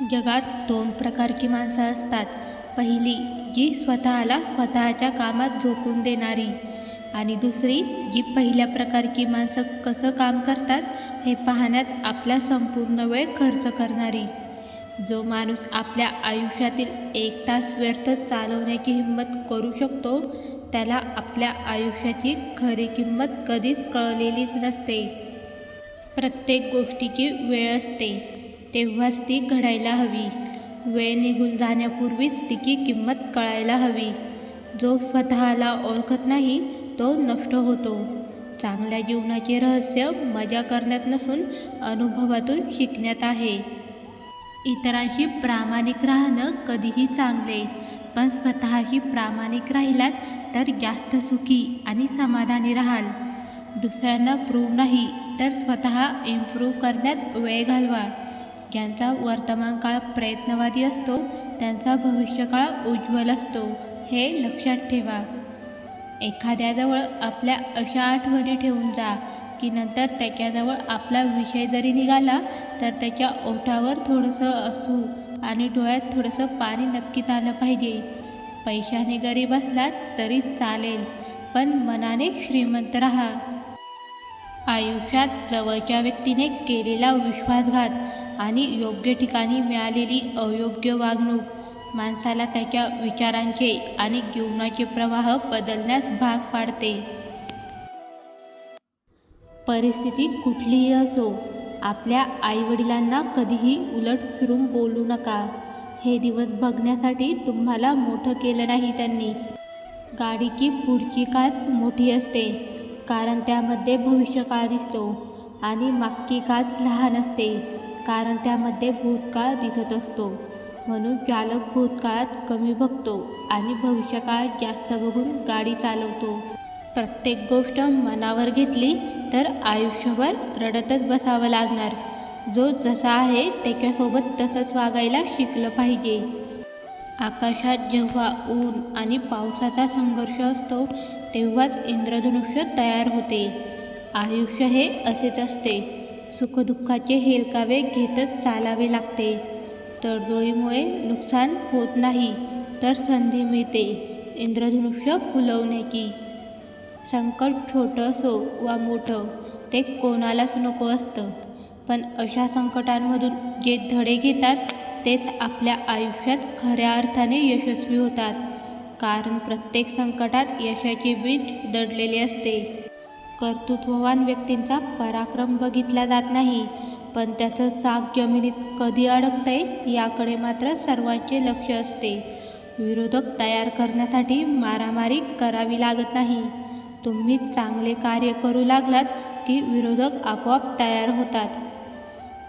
जगात दोन प्रकारची माणसं असतात. पहिली जी स्वतःला स्वतःच्या कामात झोकून देणारी आणि दुसरी जी पहिल्या प्रकारची माणसं कसं काम करतात हे पाहण्यात आपला संपूर्ण वेळ खर्च करणारी. जो माणूस आपल्या आयुष्यातील एक तास व्यर्थ चालवण्याची हिंमत करू शकतो त्याला आपल्या आयुष्याची खरी किंमत कधीच कळलेलीच नसते. प्रत्येक गोष्टीची वेळ असते. तेव्हाच ती घडायला हवी. वेळ निघून जाण्यापूर्वीच तिची किंमत कळायला हवी. जो स्वतःला ओळखत नाही तो नष्ट होतो. चांगल्या जीवनाचे रहस्य मजा करण्यात नसून अनुभवातून शिकण्यात आहे. इतरांशी प्रामाणिक राहणं कधीही चांगले पण स्वतःशी प्रामाणिक राहिलात तर जास्त सुखी आणि समाधानी राहाल. दुसऱ्यांना प्रूव्ह नाही तर स्वतः इम्प्रूव्ह करण्यात वेळ घालवा. ज्यांचा वर्तमानकाळ प्रयत्नवादी असतो त्यांचा भविष्यकाळ उज्ज्वल असतो हे लक्षात ठेवा. एखाद्याजवळ आपल्या अशा आठवणी ठेवून जा की नंतर त्याच्याजवळ आपला विषय जरी निघाला तर त्याच्या ओठावर थोडंसं असू आणि डोळ्यात थोडंसं पाणी नक्कीच आलं पाहिजे. पैशाने गरीब असलात तरी चालेल पण मनाने श्रीमंत राहा. आयुष्यात जवळच्या व्यक्तीने केलेला विश्वासघात आणि योग्य ठिकाणी मिळालेली अयोग्य वागणूक माणसाला त्याच्या विचारांचे आणि जीवनाचे प्रवाह बदलण्यास भाग पाडते. परिस्थिती कुठलीही असो आपल्या आईवडिलांना कधीही उलट फिरून बोलू नका. हे दिवस बघण्यासाठी तुम्हाला मोठं केलं नाही त्यांनी. गाडीची पुढची काच मोठी असते. कारण त्यामध्ये भविष्यकाळ दिसतो आणि मागची काच लहान असते कारण त्यामध्ये भूतकाळ दिसत असतो. म्हणून चालक भूतकाळात कमी बघतो आणि भविष्यकाळात जास्त बघून गाडी चालवतो. प्रत्येक गोष्ट मनावर घेतली तर आयुष्यभर रडतच बसावं लागणार. जो जसा आहे त्याच्यासोबत तसंच वागायला शिकलं पाहिजे. आकाशात जेव्हा ऊन आणि पावसाचा संघर्ष असतो तेव्हाच इंद्रधनुष्य तयार होते. आयुष्य हे असेच असते. सुखदुःखाचे हेलकावे घेतच चालावे लागते. तडजोळीमुळे नुकसान होत नाही तर संधी मिळते इंद्रधनुष्य फुलवण्याची. संकट छोटं असो वा मोठं ते कोणालाच नको असतं. पण अशा संकटांमधून जे धडे घेतात तेच आपल्या आयुष्यात खऱ्या अर्थाने यशस्वी होतात. कारण प्रत्येक संकटात यशाचे बीज दडलेले असते. कर्तृत्ववान व्यक्तींचा पराक्रम बघितला जात नाही पण त्याचं चाक जमिनीत कधी अडकतंय याकडे मात्र सर्वांचे लक्ष असते. विरोधक तयार करण्यासाठी मारामारी करावी लागत नाही. तुम्ही चांगले कार्य करू लागलात की विरोधक आपोआप तयार होतात.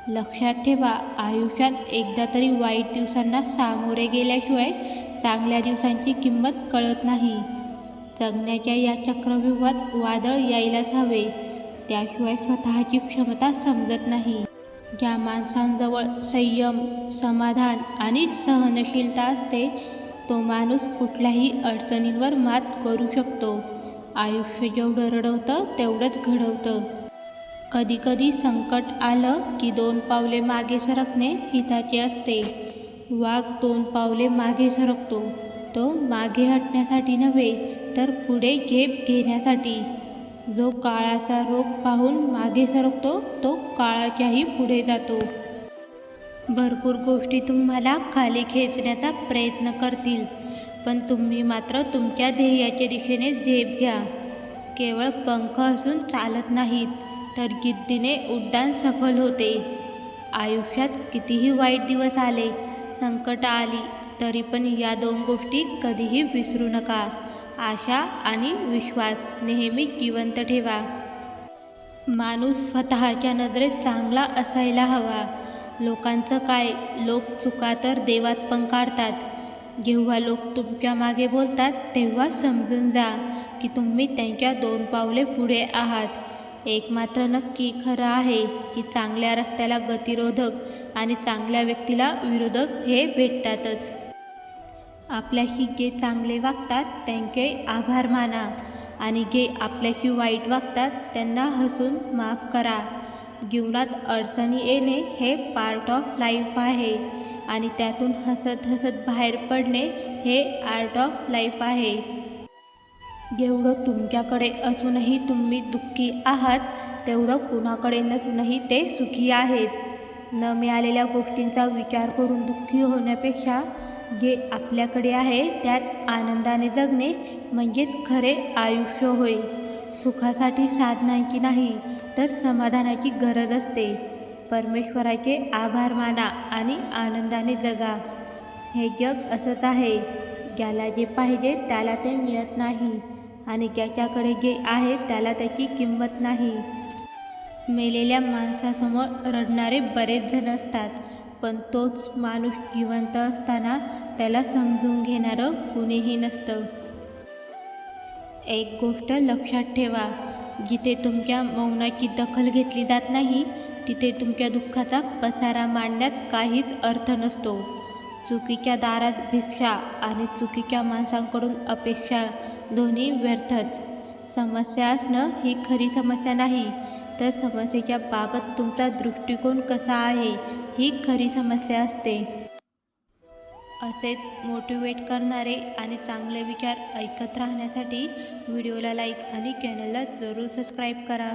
लक्षात ठेवा आयुष्यात एकदा तरी वाईट दिवसांना सामोरे गेल्याशिवाय चांगल्या दिवसांची किंमत कळत नाही. जगण्याच्या या चक्रव्यूहात वादळ यायलाच हवे त्याशिवाय स्वतःची क्षमता समजत नाही. ज्या माणसांजवळ संयम समाधान आणि सहनशीलता असते तो माणूस कुठल्याही अडचणींवर मात करू शकतो. आयुष्य जेवढं रडवतं तेवढंच घडवतं. कधीकधी संकट आलं की दोन पावले मागे सरकणे हिताचे असते. वाघ दोन पावले मागे सरकतो. तो मागे हटण्यासाठी नव्हे तर पुढे झेप घेण्यासाठी. जो काळाचा रोग पाहून मागे सरकतो तो काळाच्याही पुढे जातो. भरपूर गोष्टी तुम्हाला खाली खेचण्याचा प्रयत्न करतील पण तुम्ही मात्र तुमच्या ध्येयाच्या दिशेने झेप घ्या. केवळ पंख असून चालत नाहीत. तर गिद्दीने उड्डाण सफल होते. आयुष्यात कितीही वाईट दिवस आले संकट आली तरी पण या दोन गोष्टी कधीही विसरू नका. आशा आणि विश्वास नेहमी जिवंत ठेवा. माणूस स्वतःच्या नजरेत चांगला असायला हवा. लोकांचं काय? लोक चुका तर देवात पण काढतात. जेव्हा लोक तुमच्या मागे बोलतात तेव्हा समजून जा की तुम्ही त्यांच्या दोन पावले पुढे आहात. एक मात्र नक्की खरं आहे की चांगल्या रस्त्याला गतिरोधक आणि चांगल्या व्यक्तीला विरोधक हे भेटतातच. आपल्याशी जे चांगले वागतात त्यांचे आभार माना आणि जे आपल्याशी वाईट वागतात त्यांना हसून माफ करा. जीवनात अडचणी येणे हे पार्ट ऑफ लाईफ आहे आणि त्यातून हसत हसत बाहेर पडणे हे आर्ट ऑफ लाईफ आहे. जेवढं तुमच्याकडे असूनही तुम्ही दुःखी आहात तेवढं कुणाकडे नसूनही ते सुखी आहेत. न मिळालेल्या गोष्टींचा विचार करून दुःखी होण्यापेक्षा जे आपल्याकडे आहे त्यात आनंदाने जगणे म्हणजेच खरे आयुष्य होय. सुखासाठी साधनांची नाही तर समाधानाची गरज असते. परमेश्वराचे आभार माना आणि आनंदाने जगा. हे जग असंच आहे. ज्याला जे पाहिजे त्याला ते मिळत नाही. आणि ज्याच्याकडे जे आहे त्याला त्याची किंमत नाही. मेलेल्या माणसासमोर रडणारे बरेच जण असतात पण तोच माणूस जिवंत असताना त्याला समजून घेणारं कुणीही नसतं. एक गोष्ट लक्षात ठेवा जिथे तुमच्या मौनाची दखल घेतली जात नाही तिथे तुमच्या दुःखाचा पसारा मांडण्यात काहीच अर्थ नसतो. चुकीच्या दारात भिक्षा आणि चुकीच्या माणसांकडून अपेक्षा दोन्ही व्यर्थच. समस्या असणं ही खरी समस्या नाही. तर समस्येच्या बाबत तुमचा दृष्टिकोन कसा आहे ही खरी समस्या असते. असेच मोटिवेट करणारे आणि चांगले विचार ऐकत राहण्यासाठी व्हिडिओला लाईक आणि चॅनलला जरूर सबस्क्राईब करा.